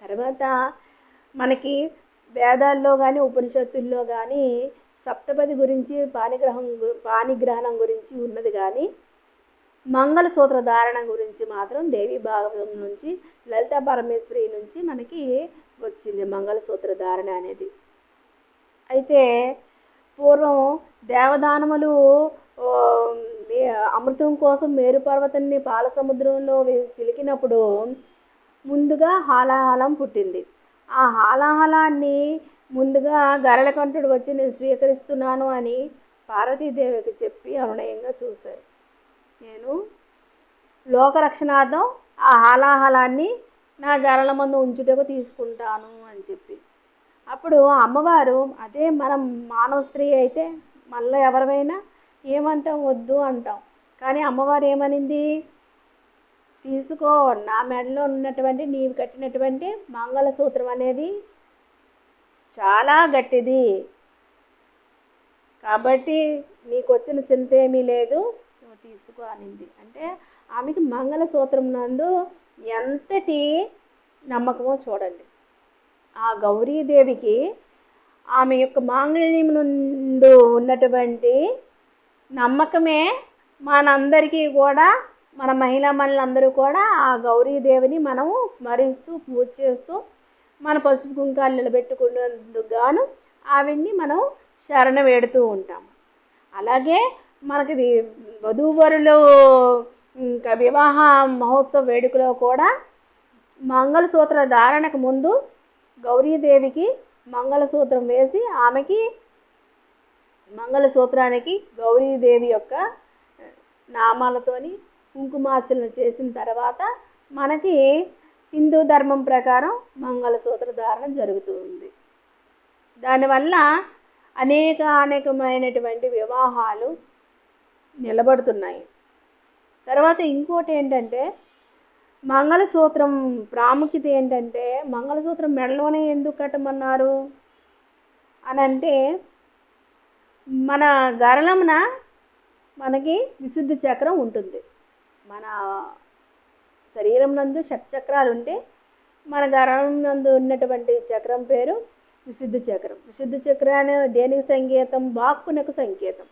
తర్వాత మనకి వేదాల్లో కానీ ఉపనిషత్తుల్లో కానీ సప్తపది గురించి పాణిగ్రహం గు- పాణిగ్రహణం గురించి ఉన్నది కానీ మంగళసూత్ర ధారణ గురించి మాత్రం దేవి భాగవతం నుంచి లలితా పరమేశ్వరి నుంచి మనకి వచ్చింది మంగళసూత్ర ధారణ అనేది. అయితే పూర్వం దేవదానములు అమృతం కోసం మేరు పర్వతాన్ని పాల సముద్రంలో చిలికినప్పుడు ముందుగా హాలాహలం పుట్టింది. ఆ హాలాహలాన్ని ముందుగా గరళకంఠుడు వచ్చి నేను స్వీకరిస్తున్నాను అని పార్వతీదేవికి చెప్పి అనునయంగా చూశారు నేను లోకరక్షణార్థం ఆ హాలాహలాన్ని నా గరళ మందు ఉంచుటకు తీసుకుంటాను అని చెప్పి. అప్పుడు అమ్మవారు అదే మనం మానవ స్త్రీ అయితే మళ్ళీ ఎవరివైనా ఏమంటాం వద్దు అంటాం. కానీ అమ్మవారు ఏమనింది? తీసుకో. నా మెడలో ఉన్నటువంటి నీవు కట్టినటువంటి మంగళసూత్రం అనేది చాలా గట్టిది. కాబట్టి నీకు వచ్చిన చింత ఏమీ లేదు. నువ్వు తీసుకో అనింది. అంటే ఆమెకి మంగళసూత్రం నందు ఎంతటి నమ్మకమో చూడండి. ఆ గౌరీదేవికి ఆమె యొక్క మాంగళ్యం నందు ఉన్నటువంటి నమ్మకమే మనందరికీ కూడా మన మహిళా మనులందరూ కూడా ఆ గౌరీదేవిని మనము స్మరిస్తూ పూజ చేస్తూ మన పసుపు కుంకాలు నిలబెట్టుకున్నందుకు గాను ఆవిడ్ని మనం శరణ వేడుతూ ఉంటాం. అలాగే మనకి వధూవరులు ఇంకా వివాహ మహోత్సవ వేడుకలో కూడా మంగళసూత్ర ధారణకు ముందు గౌరీదేవికి మంగళసూత్రం వేసి ఆమెకి మంగళసూత్రానికి గౌరీదేవి యొక్క నామాలతోని కుంకుమార్చన చేసిన తర్వాత మనకి హిందూ ధర్మం ప్రకారం మంగళసూత్ర ధారణ జరుగుతుంది. దానివల్ల అనేక అనేకమైనటువంటి వివాహాలు నిలబడుతున్నాయి. తర్వాత ఇంకోటి ఏంటంటే మంగళసూత్రం ప్రాముఖ్యత ఏంటంటే మంగళసూత్రం మెడలోనే ఎందుకు కట్టమన్నారు? అని అంటే మన గరళమున మనకి విశుద్ధి చక్రం ఉంటుంది. మన శరీరం నందు షట్చక్రాలు ఉంటే మన గరళం నందు ఉన్నటువంటి చక్రం పేరు విశుద్ధి చక్రం. విశుద్ధి చక్రాన్ని అనేది దేనికి సంకేతం? వాక్కునకు సంకేతం.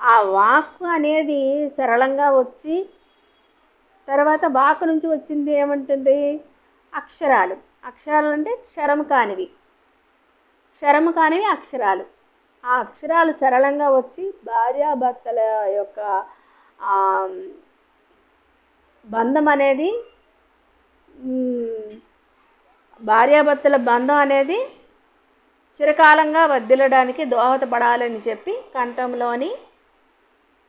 ఆ వాక్కు అనేది సరళంగా వచ్చి తర్వాత వాక్కు నుంచి వచ్చింది ఏమంటుంది? అక్షరాలు. అక్షరాలు అంటే క్షరం కానివి. క్షరం కానివి అక్షరాలు. ఆ అక్షరాలు సరళంగా వచ్చి భార్యాభర్తల యొక్క బంధం అనేది భార్యాభర్తల బంధం అనేది చిరకాలంగా వర్దిల్లడానికి దోహదపడాలని చెప్పి కంఠంలోని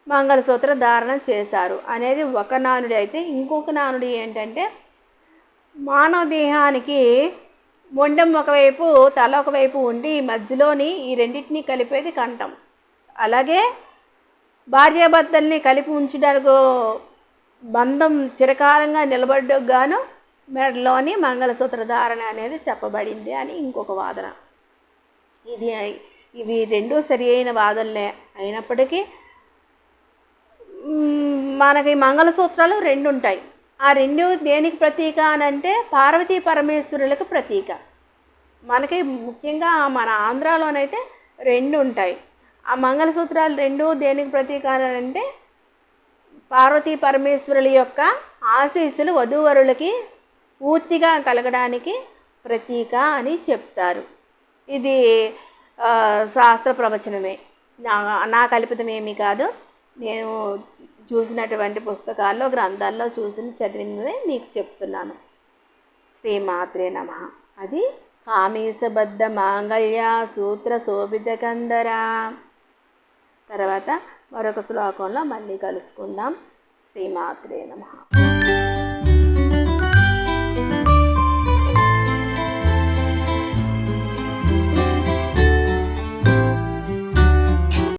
మంగళసూత్ర ధారణ చేశారు. అనేది ఒక నానుడి అయితే ఇంకొక నానుడి ఏంటంటే మానవ దేహానికి మొండెం ఒకవైపు తల ఒకవైపు ఉండి మధ్యలోని ఈ రెండింటిని కలిపేది కంఠం. అలాగే భార్యాభర్తల్ని కలిపి ఉంచడానికి బంధం చిరకాలంగా నిలబడ్డకు గాను మెడలోని మంగళసూత్ర ధారణ అనేది చెప్పబడింది అని ఇంకొక వాదన. ఇది ఇవి రెండు సరి అయిన వాదనలే అయినప్పటికీ మనకి మంగళసూత్రాలు రెండు ఉంటాయి ఆ రెండు దేనికి ప్రతీక అని అంటే పార్వతీ పరమేశ్వరులకు ప్రతీక. మనకి ముఖ్యంగా మన ఆంధ్రాలోనైతే రెండు ఉంటాయి ఆ మంగళసూత్రాలు రెండు దేనికి ప్రతీక అని అంటే పార్వతీ పరమేశ్వరుల యొక్క ఆశీస్సులు వధూవరులకి పూర్తిగా కలగడానికి ప్రతీక అని చెప్తారు. ఇది శాస్త్ర ప్రవచనమే. నా నా కల్పితమేమీ కాదు. నేను చూసినటువంటి పుస్తకాల్లో గ్రంథాల్లో చూసి చదివినదే నీకు చెప్తున్నాను. శ్రీమాత్రే నమ. అది కామేశబద్ధ మాంగళ్య సూత్ర శోభిత కందరా. తర్వాత మరొక శ్లోకంలో మళ్ళీ కలుసుకుందాం. శ్రీమాత్రే నమ.